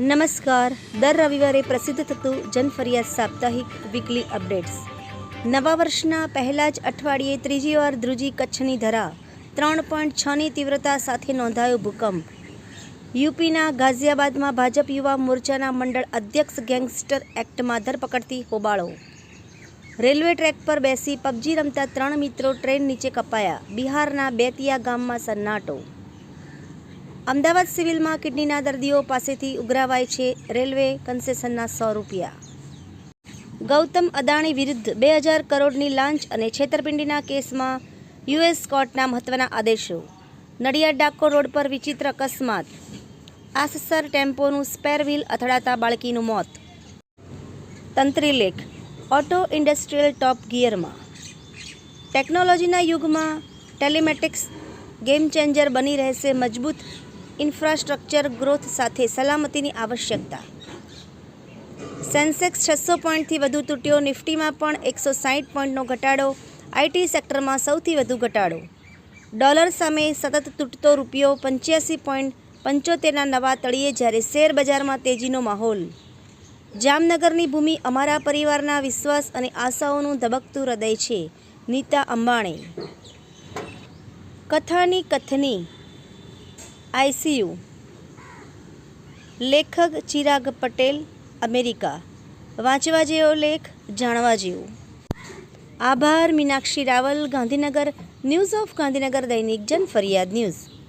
નમસ્કાર. દર રવિવારે પ્રસિદ્ધ થતું જનફરિયાદ સાપ્તાહિક વીકલી અપડેટ્સ નવા વર્ષના પહેલા જ અઠવાડિયે ત્રીજી વાર ધ્રુજી કચ્છની ધરા, ત્રણ પોઈન્ટ છની તીવ્રતા સાથે નોંધાયો ભૂકંપ. યુપીના ગાઝિયાબાદમાં ભાજપ યુવા મોરચાના મંડળ અધ્યક્ષ ગેંગસ્ટર એક્ટમાં ધરપકડથી હોબાળો. રેલવે ટ્રેક પર બેસી પબજી રમતા ત્રણ મિત્રો ટ્રેન નીચે કપાયા. બિહારના બેતિયા ગામમાં સન્નાટો. અમદાવાદ સિવિલમાં કિડનીના દર્દીઓ પાસેથી ઉઘરાવાય છે રેલવે કન્સેશનના સો રૂપિયા. ગૌતમ અદાણી વિરુદ્ધ બે હજાર કરોડની લાંચ અને છેતરપિંડીના કેસમાં યુએસ કોર્ટના મહત્વના આદેશો. નડિયાદ ડાકો રોડ પર વિચિત્ર અકસ્માત. આસસર ટેમ્પોનું સ્પેર વ્હીલ અથડાતા બાળકીનું મોત. તંત્રીલેખ ઓટો ઇન્ડસ્ટ્રીયલ ટોપ ગિયરમાં. ટેકનોલોજીના યુગમાં ટેલિમેટિક્સ ગેમ ચેન્જર બની રહેશે મજબૂત ઇન્ફ્રાસ્ટ્રક્ચર ગ્રોથ સાથે સલામતીની આવશ્યકતા. સેન્સેક્સ છસો પોઈન્ટથી વધુ તૂટ્યો, નિફ્ટીમાં પણ એકસો સાહીઠ પોઈન્ટનો ઘટાડો, આઈટી સેક્ટરમાં સૌથી વધુ ઘટાડો. ડોલર સામે સતત તૂટતો રૂપિયો પંચ્યાસી પોઈન્ટ પંચોતેરના નવા તળિયે જ્યારે શેર બજારમાં તેજીનો માહોલ. જામનગરની ભૂમિ અમારા પરિવારના વિશ્વાસ અને આશાઓનું ધબકતું હૃદય છે. નીતા અંબાણી. કથાની કથની આઈસીયુ. લેખક ચિરાગ પટેલ, અમેરિકા. વાંચવા જેવો લેખ, જાણવા જેવો. આભાર, મીનાક્ષી રાવલ, ગાંધીનગર, ન્યૂઝ ઓફ ગાંધીનગર દૈનિક જન ફરિયાદ ન્યૂઝ.